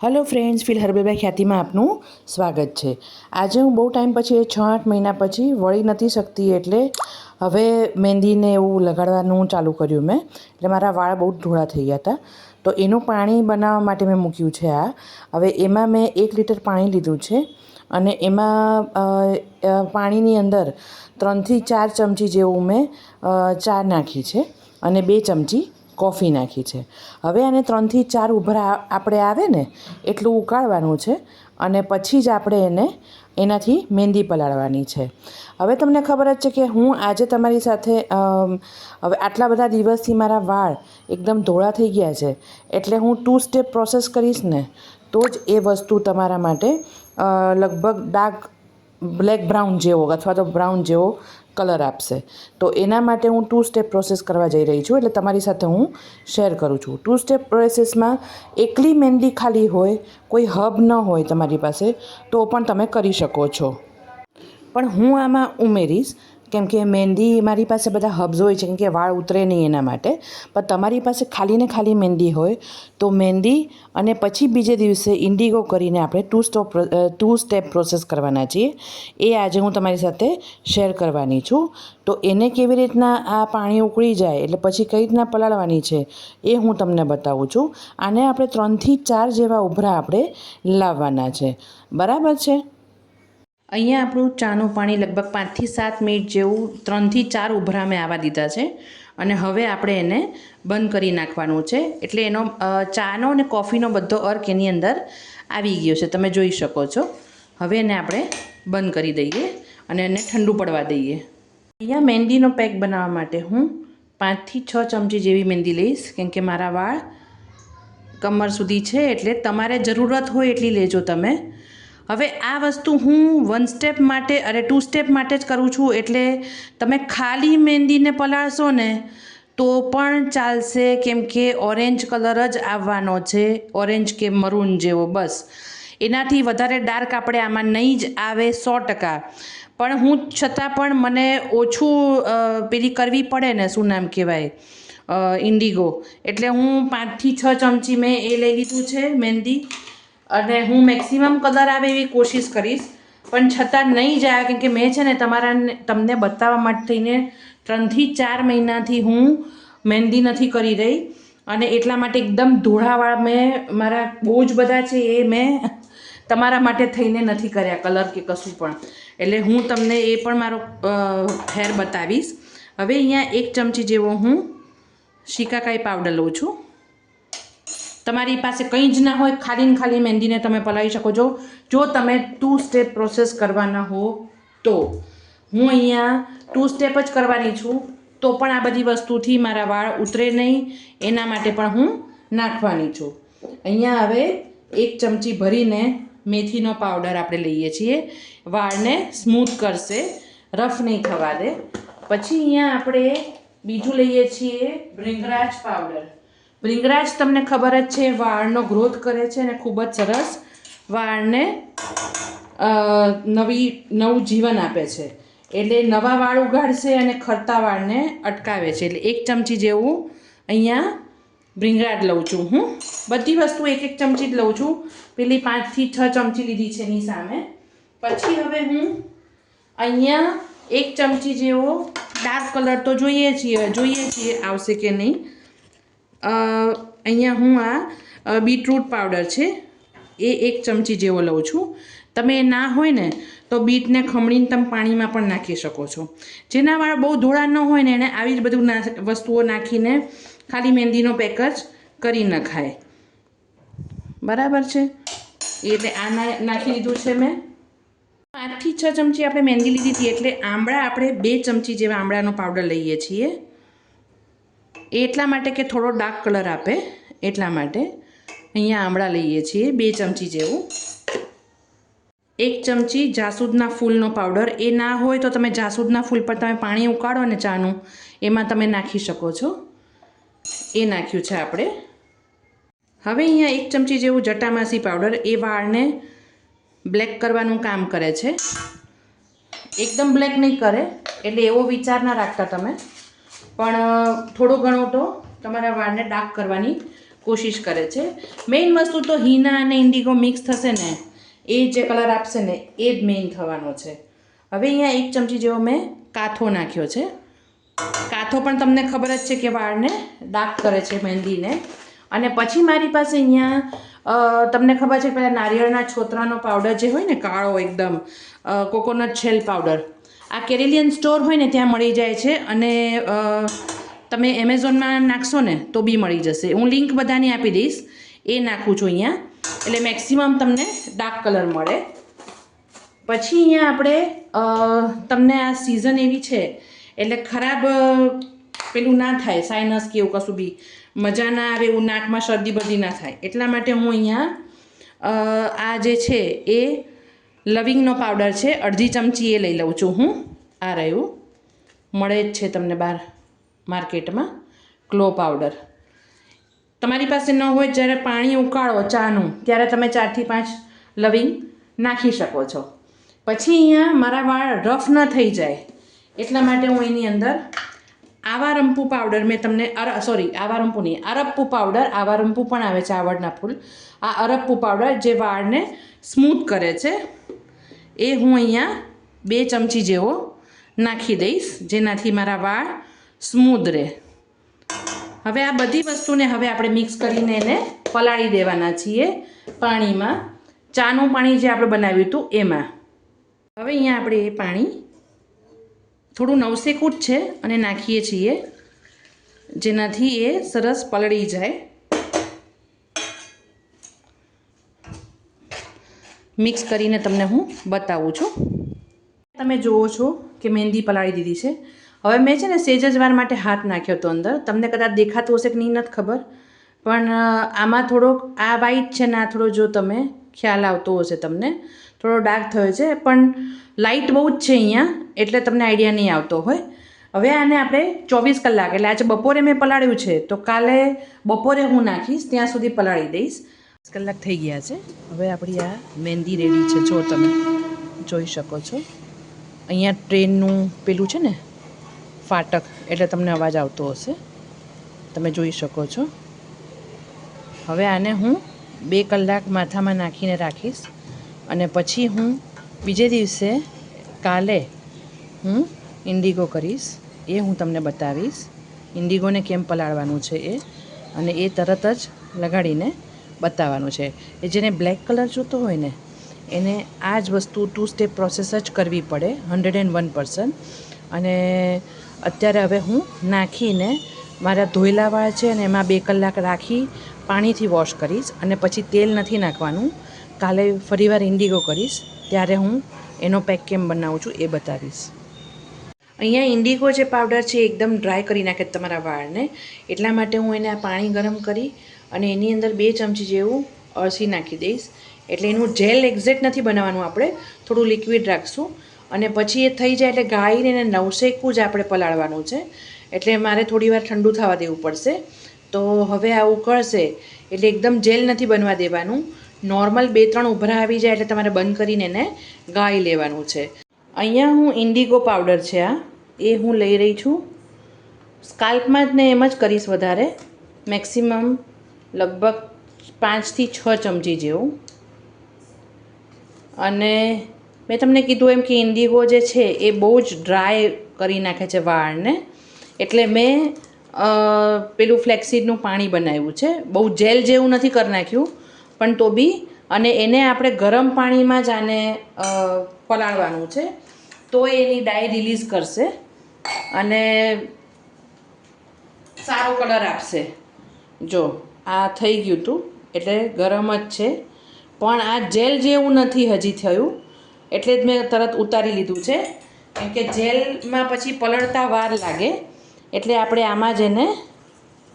Hello friends ફિલ હરબેભાઈ ખ્યાતિમાં આપનું સ્વાગત છે. આજે હું બહુ ટાઈમ પછી, છ, આઠ મહિના પછી વળી નથી શકતી એટલે હવે મહેંદીને એવું લગાડવાનું ચાલુ કર્યું મેં. એટલે મારા વાળ બહુ ધોળા થઈ ગયા હતા. તો એનું પાણી બનાવવા માટે મેં મૂક્યું છે આ. હવે એમાં મેં એક લીટર પાણી લીધું છે. અને એમાં પાણીની અંદર ત્રણથી ચાર ચમચી જેવું મેં ચા નાખી છે. અને બે ચમચી કોફી નાખી છે. હવે આને ત્રણથી ચાર ઉભરા આપણે આવે ને, એટલું ઉકાળવાનું છે અને પછી જ આપણે એને એનાથી મહેંદી પલાળવાની છે. હવે તમને ખબર જ છે કે હું આજે તમારી સાથે હવે આટલા બધા દિવસથી મારા વાળ એકદમ ધોળા થઈ ગયા છે, એટલે હું ટુ સ્ટેપ પ્રોસેસ કરીશ ને, તો જ એ વસ્તુ તમારા માટે લગભગ ડાર્ક, બ્લેક બ્રાઉન જેવો અથવા તો બ્રાઉન જેવો કલર આપશે. તો એના માટે હું ટુ સ્ટેપ પ્રોસેસ કરવા જઈ રહી છું, એટલે તમારી સાથે હું શેર કરું છું. ટુ સ્ટેપ પ્રોસેસમાં એકલી મહેંદી ખાલી હોય, કોઈ હબ ન હોય તમારી પાસે, તો પણ તમે કરી શકો છો. પણ હું આમાં ઉમેરીશ કેમ કે મહેંદી મારી પાસે બધા હબ્સ હોય છે કેમ કે વાળ ઉતરે નહીં એના માટે. પણ તમારી પાસે ખાલી ને ખાલી મહેંદી હોય, તો મહેંદી અને પછી બીજે દિવસે ઇન્ડિગો કરીને આપણે two stop two step process કરવાના છીએ. એ આજે હું તમારી સાથે શેર કરવાની છું. તો એને કેવી રીતના આ પાણી ઉકળી જાય, એટલે પછી કઈ રીતના પલાળવાની છે, એ હું તમને બતાવું છું. આને આપણે ત્રણથી ચાર જેવા ઉભરા આપણે લાવવાના છે. બરાબર છે? અહીંયા આપણું ચાનું પાણી લગભગ પાંચથી સાત મિનિટ જેવું, ત્રણથી ચાર ઉભરા મેં આવવા દીધા છે. અને હવે આપણે એને બંધ કરી નાખવાનું છે. એટલે એનો ચાનો અને કોફીનો બધો અર્ક એની અંદર આવી ગયો છે. તમે જોઈ શકો છો. હવે એને આપણે બંધ કરી દઈએ અને એને ઠંડુ પડવા દઈએ. અહીંયા મહેંદીનો પેક બનાવવા માટે હું પાંચથી છ ચમચી જેવી મહેંદી લઈશ, કેમ કે મારા વાળ કમર સુધી છે. એટલે તમારે જરૂરત હોય એટલી લેજો તમે. હવે આ વસ્તુ હું વન સ્ટેપ માટે અરે ટુ સ્ટેપ માટે જ કરું છું એટલે તમે ખાલી મહેંદીને પલાળશો ને તો પણ ચાલશે કેમ કે ઓરેન્જ કલર જ આવવાનો છે ઓરેન્જ કે મરૂન જેવો બસ. એનાથી વધારે ડાર્ક આપણે આમાં નહીં જ આવે સો ટકા. પણ હું છતાં પણ મને ઓછું પેલી કરવી પડે ને શું નામ કહેવાય ઇન્ડિગો એટલે હું પાંચથી છ ચમચી મેં એ લઈ લીધું છે મહેંદી અને હું મેક્સિમમ કલર આવે એવી કોશિશ કરીશ. પણ છતાં નહીં જાય, કેમ કે મેં છે ને તમારા તમને બતાવવા માટે થઈને ત્રણથી ચાર મહિનાથી હું મહેંદી નથી કરી રહી. અને એટલા માટે એકદમ ધોળાવાળા મેં, મારા બહુ જ બધા છે એ મેં તમારા માટે થઈને નથી કર્યા કલર કે કશું પણ. એટલે હું તમને એ પણ મારો હેર બતાવીશ. હવે અહીંયા એક ચમચી જેવો હું શિકાકાઈ પાવડર લઉં છું. તમારી પાસે કંઈ જ ના હોય ખાલી ને ખાલી મહેંદીને તમે પલાવી શકો છો. જો તમે ટુ સ્ટેપ પ્રોસેસ કરવાના હો, તો હું અહીંયા ટુ સ્ટેપ જ કરવાની છું. તો પણ આ બધી વસ્તુથી મારા વાળ ઉતરે નહીં, એના માટે પણ હું નાખવાની છું. અહીંયા હવે એક ચમચી ભરીને મેથીનો પાવડર આપણે લઈએ છીએ. વાળને સ્મૂથ કરશે, રફ નહીં થવા દે. પછી અહીંયા આપણે બીજું લઈએ છીએ ભૃંગરાજ પાવડર. ભૃંગરાજ તમને ખબર જ છે, વાળનો ગ્રોથ કરે છે અને ખૂબ જ સરસ વાળને નવી, નવું જીવન આપે છે. એટલે નવા વાળ ઉગાડશે અને ખરતા વાળને અટકાવે છે. એટલે એક ચમચી જેવું અહીંયા ભૃંગરાજ લઉં છું હું. બધી વસ્તુ એક એક ચમચી જ લઉં છું. પેલી પાંચથી છ ચમચી લીધી છે એની સામે. પછી હવે હું અહીંયા એક ચમચી જેવો ડાર્ક કલર તો જોઈએ છીએ જોઈએ છીએ, આવશે કે નહીં. અહીંયા હું આ બીટરૂટ પાવડર છે. એ એક ચમચી જેવો લઉં છું. તમે ના હોય ને, તો બીટને ખમણીને તમે પાણીમાં પણ નાખી શકો છો. જેના વાળ બહુ ધોળા ન હોય ને, એને આવી જ બધું ના, વસ્તુઓ નાખીને ખાલી મહેંદીનો પેક જ કરી નખાય. બરાબર છે? એટલે આ નાખી દીધું છે મેં. પાંચથી છ ચમચી આપણે મહેંદી લીધી હતી, એટલે આંબળા આપણે બે ચમચી જેવા આંબળાનો પાવડર લઈએ છીએ. એટલા માટે કે થોડો ડાર્ક કલર આપે, એટલા માટે અહીંયા આમળા લઈએ છીએ, બે ચમચી જેવું. એક ચમચી જાસૂદના ફૂલનો પાવડર એ ના હોય તો તમે જાસૂદના ફૂલ પર તમે પાણી ઉકાળો ને ચાનું, એમાં તમે નાખી શકો છો. એ નાખ્યું છે આપણે. હવે અહીંયા એક ચમચી જેવું જટામાસી પાવડર એ વાળને બ્લેક કરવાનું કામ કરે છે. એકદમ બ્લેક નહીં કરે, એટલે એવો વિચાર ના રાખતા તમે. પણ થોડો ઘણો તો તમારા વાળને ડાર્ક કરવાની કોશિશ કરે છે. મેઇન વસ્તુ તો હીના અને ઇન્ડિગો મિક્સ થશે ને, એ જે કલર આપશે ને, એ જ મેઇન થવાનો છે. હવે અહીંયા એક ચમચી જેવો મેં કાથો નાખ્યો છે. કાથો પણ તમને ખબર જ છે કે વાળને ડાર્ક કરે છે મહેંદીને. અને પછી મારી પાસે અહીંયા તમને ખબર છે પહેલાં નારિયેળના છોતરાનો પાવડર જે હોય ને, કાળો એકદમ કોકોનટ છેલ પાવડર આ કેરેલિયન સ્ટોર હોય ને ત્યાં મળી જાય છે અને તમે એમેઝોનમાં નાખશો ને તો બી મળી જશે. હું લિંક બધાની આપી દઈશ. એ નાખું છું અહીંયા. એટલે મેક્સિમમ તમને ડાર્ક કલર મળે. પછી અહીંયા આપણે તમને આ સિઝન એવી છે, એટલે ખરાબ પેલું ના થાય સાઇનસ કે એવું કશું બી. મજા ના આવે એવું નાકમાં શરદી બરદી ના થાય. એટલા માટે હું અહીંયા આ જે છે એ લવિંગનો પાવડર છે, અડધી ચમચી એ લઈ લઉં છું હું. આ રહ્યું. મળે જ છે તમને બહાર માર્કેટમાં ક્લો પાવડર. તમારી પાસે ન હોય જ્યારે પાણી ઉકાળો ચાનું, ત્યારે તમે ચારથી પાંચ લવિંગ નાખી શકો છો. પછી અહીંયા મારા વાળ રફ ન થઈ જાય, એટલા માટે હું એની અંદર આવા રંપુ પાવડર મેં તમને અર, સોરી આવા રંપુ નહીં, અરપ્પુ પાવડર આવા રંપુ પણ આવે છે, આવડના ફૂલ. આ અરપ્પુ પાવડર જે વાળને સ્મૂથ કરે છે એ હું અહીંયા બે ચમચી જેવો નાખી દઈશ, જેનાથી મારા વાળ સ્મૂધ રહે. હવે આ બધી વસ્તુને હવે આપણે મિક્સ કરીને એને પલાળી દેવાના છીએ પાણીમાં. ચાનું પાણી જે આપણે બનાવ્યું હતું એમાં. હવે અહીંયા આપણે એ પાણી થોડું નવસેકું છે અને નાખીએ છીએ, જેનાથી એ સરસ પલળી જાય. મિક્સ કરીને તમને હું બતાવું છું. તમે જુઓ છો કે મહેંદી પલાળી દીધી છે. હવે મેં છે ને સેજ જ વાર માટે હાથ નાખ્યો હતો અંદર. તમને કદાચ દેખાતું હશે કે નહીં, નથી ખબર. પણ આમાં થોડોક આ વ્હાઈટ છે ને આ થોડો જો તમે ખ્યાલ આવતો હશે તમને. થોડો ડાર્ક થયો છે, પણ લાઇટ બહુ જ છે અહીંયા, એટલે તમને આઈડિયા નહીં આવતો હોય. હવે આને આપણે ચોવીસ કલાક, એટલે આજે બપોરે મેં પલાળ્યું છે, તો કાલે બપોરે હું નાખીશ, ત્યાં સુધી પલાળી દઈશ. કલાક થઈ ગયા છે. હવે આપણી આ મહેંદી રેડી છે. જો તમે જોઈ શકો છો. અહીંયા ટ્રેનનું પેલું છે ને, ફાટક, એટલે તમને અવાજ આવતો હશે. તમે જોઈ શકો છો. હવે આને હું બે કલાક માથામાં નાખીને રાખીશ. અને પછી હું બીજે દિવસે કાલે હું ઇન્ડિગો કરીશ. એ હું તમને બતાવીશ. ઇન્ડિગોને કેમ પલાળવાનું છે એ. અને એ તરત જ લગાડીને બતાવવાનું છે. એ જેને બ્લેક કલર જોતો હોય ને, એને આ જ વસ્તુ ટુ સ્ટેપ પ્રોસેસ જ કરવી પડે હંડ્રેડ એન્ડ વન પર્સન્ટ અને અત્યારે હવે હું નાખીને મારા ધોયેલા વાળ છે અને એમાં બે કલાક રાખી પાણીથી વોશ કરીશ અને પછી તેલ નથી નાખવાનું. કાલે ફરીવાર ઇન્ડિગો કરીશ, ત્યારે હું એનો પેક કેમ બનાવું છું એ બતાવીશ. અહીંયા ઇન્ડિગો જે પાવડર છે એકદમ ડ્રાય કરી નાખે તમારા વાળને, એટલા માટે હું એને આ પાણી ગરમ કરી અને એની અંદર બે ચમચી જેવું અળસી નાખી દઈશ. એટલે એનું જેલ એક્ઝેક્ટ નથી બનાવવાનું આપણે. થોડું લિક્વિડ રાખશું. અને પછી એ થઈ જાય એટલે ગાઈને એને નવસેકું જ આપણે પલાળવાનું છે. એટલે મારે થોડીવાર ઠંડુ થવા દેવું પડશે. તો હવે આ ઉકળશે. એટલે એકદમ જેલ નથી બનવા દેવાનું. નોર્મલ બે ત્રણ ઉભરા આવી જાય એટલે તમારે બંધ કરીને એને ગાળી લેવાનું છે. અહીંયા હું ઇન્ડિગો પાવડર છે આ. એ હું લઈ રહી છું. સ્કાલ્પમાં જ ને એમ જ કરીશ વધારે. મેક્સિમમ લગભગ પાંચથી છ ચમચી જેવું. અને મેં તમને કીધું એમ કે ઇન્ડિગો જે છે એ બહુ જ ડ્રાય કરી નાખે છે વાળને. એટલે મેં પેલું ફ્લેક્સીડનું પાણી બનાવ્યું છે. બહુ જેલ જેવું નથી કરી નાખ્યું, પણ તો બી, અને એને આપણે ગરમ પાણીમાં જ આને પલાળવાનું છે. તો એની ડાય રિલીઝ કરશે અને સારો કલર આપશે. જો આ થઈ ગયું હતું, એટલે ગરમ જ છે. પણ આ જેલ જેવું નથી હજી થયું, એટલે જ મેં તરત ઉતારી લીધું છે. કેમ કે જેલમાં પછી પલળતા વાર લાગે, એટલે આપણે આમાં જ એને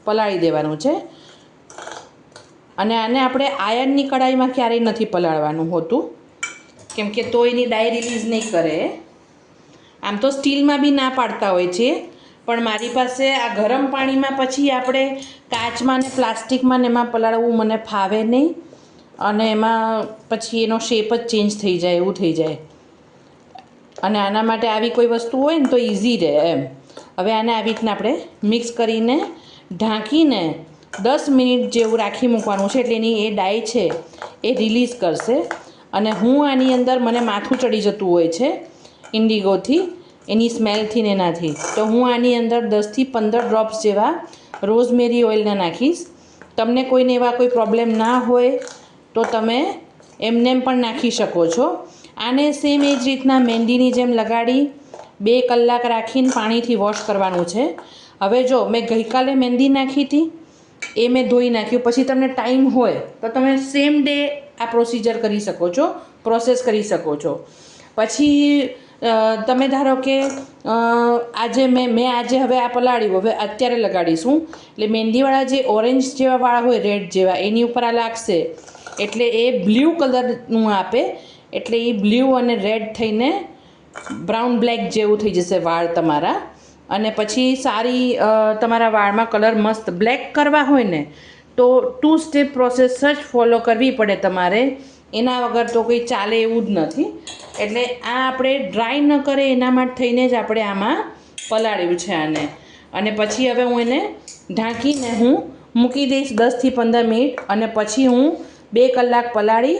પલાળી દેવાનું છે. અને આને આપણે આયર્નની કડાઈમાં ક્યારેય નથી પલાળવાનું હોતું, કેમ કે તો એની ડાય રિલીઝ નહીં કરે. આમ તો સ્ટીલમાં બી ના પાડતા હોય છે. પણ મારી પાસે આ ગરમ પાણીમાં પછી આપણે કાચમાં ને પ્લાસ્ટિકમાં ને એમાં પલાળવું મને ફાવે નહીં. અને એમાં પછી એનો શેપ જ ચેન્જ થઈ જાય, એવું થઈ જાય. અને આના માટે આવી કોઈ વસ્તુ હોય ને તો ઇઝી રહે એમ. હવે આને આવી રીતના આપણે મિક્સ કરીને ઢાંકીને દસ મિનિટ જેવું રાખી મૂકવાનું છે એટલે એની એ ડાય છે એ રિલીઝ કરશે. અને હું આની અંદર મને માથું ચડી જતું હોય છે ઇન્ડિગોથી એની સ્મેલથી ને એનાથી. તો હું આની અંદર દસથી પંદર ડ્રોપ્સ જેવા રોઝમેરી ઓઇલને નાખીશ. તમને કોઈને એવા કોઈ પ્રોબ્લેમ ના હોય, તો તમે એમને પણ નાખી શકો છો. આને સેમ એ જ રીતના મહેંદીની જેમ લગાડી બે કલાક રાખીને પાણીથી વોશ કરવાનું છે. હવે જો, મેં ગઈકાલે મહેંદી નાખી હતી, એ મેં ધોઈ નાખ્યું. પછી તમને ટાઈમ હોય, તો તમે સેમ ડે આ પ્રોસિજર કરી શકો છો પ્રોસેસ કરી શકો છો. પછી તમે ધારો કે આજે મેં મેં આજે હવે આ પલાળ્યું, હવે અત્યારે લગાડીશું. એટલે મહેંદીવાળા જે ઓરેન્જ જેવા વાળા હોય, રેડ જેવા, એની ઉપર આ લાગશે. એટલે એ બ્લુ કલરનું આપે. એટલે એ બ્લુ અને રેડ થઈને બ્રાઉન બ્લેક જેવું થઈ જશે વાળ તમારા. અને પછી સારી તમારા વાળમાં કલર મસ્ત બ્લેક કરવા હોય ને, તો ટુ સ્ટેપ પ્રોસેસ જ ફોલો કરવી પડે તમારે. એના વગર તો કંઈ ચાલે એવું જ નથી. એટલે આ આપણે ડ્રાય ન કરે એના માટે થઈને જ આપણે આમાં પલાળ્યું છે આને. અને પછી હવે હું એને ઢાંકીને હું મૂકી દઈશ દસથી પંદર મિનિટ અને પછી હું બે કલાક પલાળી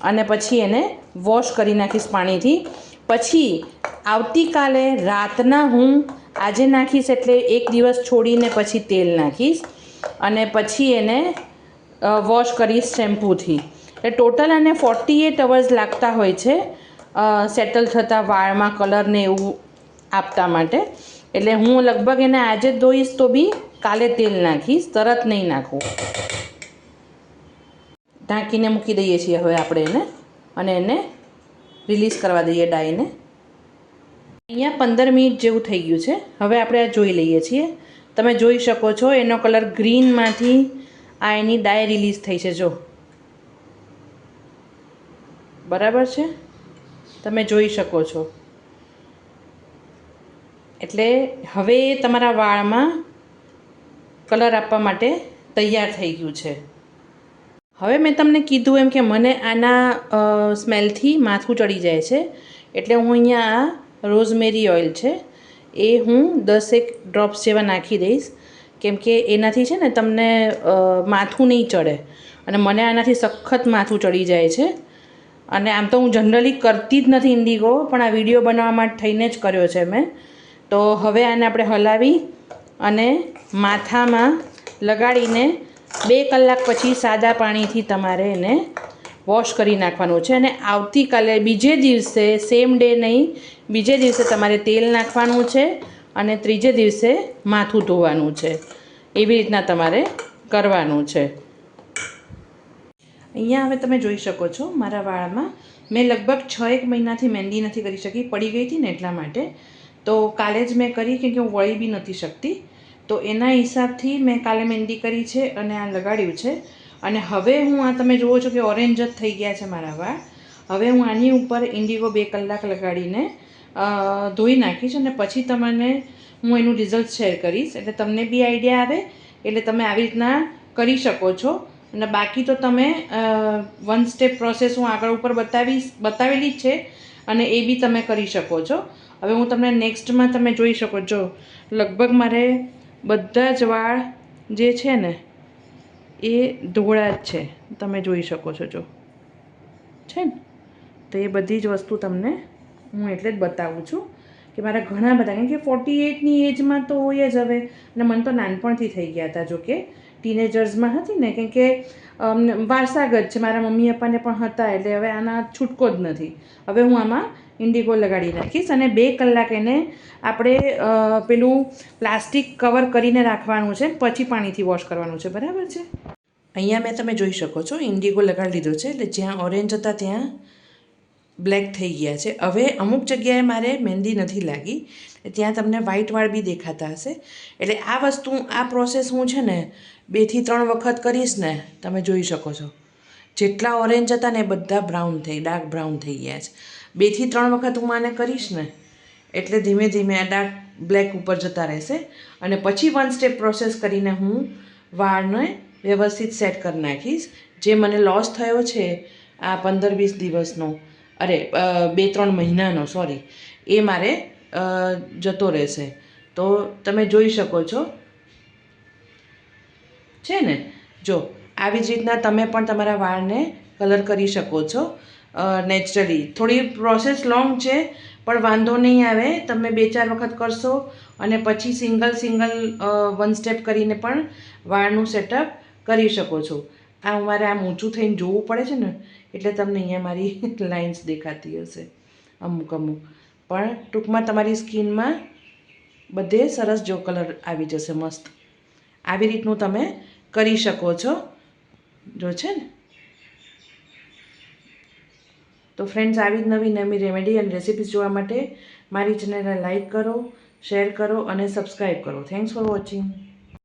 અને પછી એને વોશ કરી નાખીશ પાણીથી. પછી આવતીકાલે રાતના હું આજે નાખીશ એટલે એક દિવસ છોડીને પછી તેલ નાખીશ અને પછી એને વોશ કરીશ શેમ્પૂથી એટલે ટોટલ આને ફોર્ટી એટ અવર્સ લાગતા હોય છે સેટલ થતાં વાળમાં કલરને એવું આપતા માટે. એટલે હું લગભગ એને આજે ધોઈશ તો બી, કાલે તેલ નાખીશ, તરત નહીં નાખું. ઢાંકીને મૂકી દઈએ છીએ હવે આપણે એને, અને એને રિલીઝ કરવા દઈએ ડાયને અહીંયા પંદર મિનિટ જેવું થઈ ગયું છે. હવે આપણે આ જોઈ લઈએ છીએ. તમે જોઈ શકો છો એનો કલર ગ્રીનમાંથી આ એની ડાય રિલીઝ થઈ છે, જો. બરાબર છે? તમે જોઈ શકો છો. એટલે હવે તમારા વાળમાં કલર આપવા માટે તૈયાર થઈ ગયું છે. હવે મેં તમને કીધું એમ કે મને આના સ્મેલથી માથું ચડી જાય છે. એટલે હું અહીંયા આ રોઝમેરી ઓઇલ છે. એ હું દસેક ડ્રોપ્સ જેવા નાખી દઈશ. કેમ કે એનાથી છે ને તમને માથું નહીં ચડે. અને મને આનાથી સખત માથું ચડી જાય છે. અને આમ તો હું જનરલી કરતી જ નથી ઇન્ડિગો પણ આ વીડિયો બનાવવા માટે થઈને જ કર્યો છે મેં. તો હવે આને આપણે હલાવી અને માથામાં લગાડીને બે કલાક પછી સાદા પાણીથી તમારે એને વોશ કરી નાખવાનું છે. અને આવતીકાલે બીજે દિવસે સેમ ડે નહીં, બીજે દિવસે તમારે તેલ નાખવાનું છે અને ત્રીજે દિવસે માથું ધોવાનું છે. એવી રીતના તમારે કરવાનું છે. અહીંયા હવે તમે જોઈ શકો છો મારા વાળમાં. મેં લગભગ છ એક મહિનાથી મહેંદી નથી કરી શકી, પડી ગઈ હતી ને એટલા માટે. તો કાલે જ મેં કરી કેમ કે હું વળી બી નથી શકતી. તો એના હિસાબથી મેં કાલે મહેંદી કરી છે અને આ લગાડ્યું છે. અને હવે હું આ તમે જુઓ છો કે ઓરેન્જ જ થઈ ગયા છે મારા વાળ. હવે હું આની ઉપર ઇન્ડિગો બે કલાક લગાડીને ધોઈ નાખીશ અને પછી તમને હું એનું રિઝલ્ટ શેર કરીશ. એટલે તમને બી આઈડિયા આવે, એટલે તમે આવી રીતના કરી શકો છો. અને બાકી તો તમે વન સ્ટેપ પ્રોસેસ હું આગળ ઉપર બતાવીશ, બતાવેલી જ છે અને એ બી તમે કરી શકો છો. હવે હું તમને નેક્સ્ટમાં તમે જોઈ શકો છો. લગભગ મારે બધા જ વાળ જે છે ને, એ ધોળા જ છે. તમે જોઈ શકો છો જો. છે ને? તો એ બધી જ વસ્તુ તમને હું એટલે જ બતાવું છું કે મારા ઘણા બધા, કેમ કે ફોર્ટી એટની એજમાં તો હોય જ હવે. અને મને તો નાનપણથી થઈ ગયા હતા જો કે. ટીનેજર્સમાં હતી ને, કેમ કે વારસાગત છે, મારા મમ્મી પપ્પાને પણ હતા, એટલે હવે આના છૂટકો જ નથી. હવે હું આમાં ઇન્ડિગો લગાડી નાખીશ અને બે કલાક એને આપણે પેલું પ્લાસ્ટિક કવર કરીને રાખવાનું છે, પછી પાણીથી વોશ કરવાનું છે, બરાબર છે? અહીંયા મેં તમે જોઈ શકો છો ઇન્ડિગો લગાડી લીધો છે, એટલે જ્યાં ઓરેન્જ હતા ત્યાં બ્લેક થઈ ગયા છે. હવે અમુક જગ્યાએ મારે મહેંદી નથી લાગી. ત્યાં તમને વ્હાઈટ વાળ બી દેખાતા હશે. એટલે આ વસ્તુ, આ પ્રોસેસ હું છે ને બેથી ત્રણ વખત કરીશ ને, તમે જોઈ શકો છો. જેટલા ઓરેન્જ હતા ને બધા બ્રાઉન થઈ ડાર્ક બ્રાઉન થઈ ગયા છે. બેથી ત્રણ વખત હું આને કરીશ ને, એટલે ધીમે ધીમે આ ડાર્ક બ્લેક ઉપર જતા રહેશે. અને પછી વન સ્ટેપ પ્રોસેસ કરીને હું વાળને વ્યવસ્થિત સેટ કરી નાખીશ. જે મને લોસ થયો છે આ પંદર વીસ દિવસનો, અરે બે ત્રણ મહિનાનો સોરી એ મારે જતો રહેશે. તો તમે જોઈ શકો છો. છે ને? જો, આવી જ રીતના તમે પણ તમારા વાળને કલર કરી શકો છો નેચરલી થોડી પ્રોસેસ લોંગ છે, પણ વાંધો નહીં આવે. તમે બે ચાર વખત કરશો અને પછી સિંગલ સિંગલ વન સ્ટેપ કરીને પણ વાળનું સેટઅપ કરી શકો છો. આ મારે આમ ઊંચું થઈને જોવું પડે છે ને, એટલે તમને અહીંયા મારી લાઇન્સ દેખાતી હશે. અમુક અમુક. પણ ટૂંકમાં તમારી સ્કિનમાં બધે સરસ જો કલર આવી જશે, મસ્ત. આવી રીતનું તમે કરી શકો છો. જો છે ને. તો ફ્રેન્ડ્સ આવી જ નવી નવી રેમેડી અને રેસિપીઝ જોવા માટે મારી ચેનલને લાઈક કરો શેર કરો અને સબસ્ક્રાઈબ કરો. Thanks for watching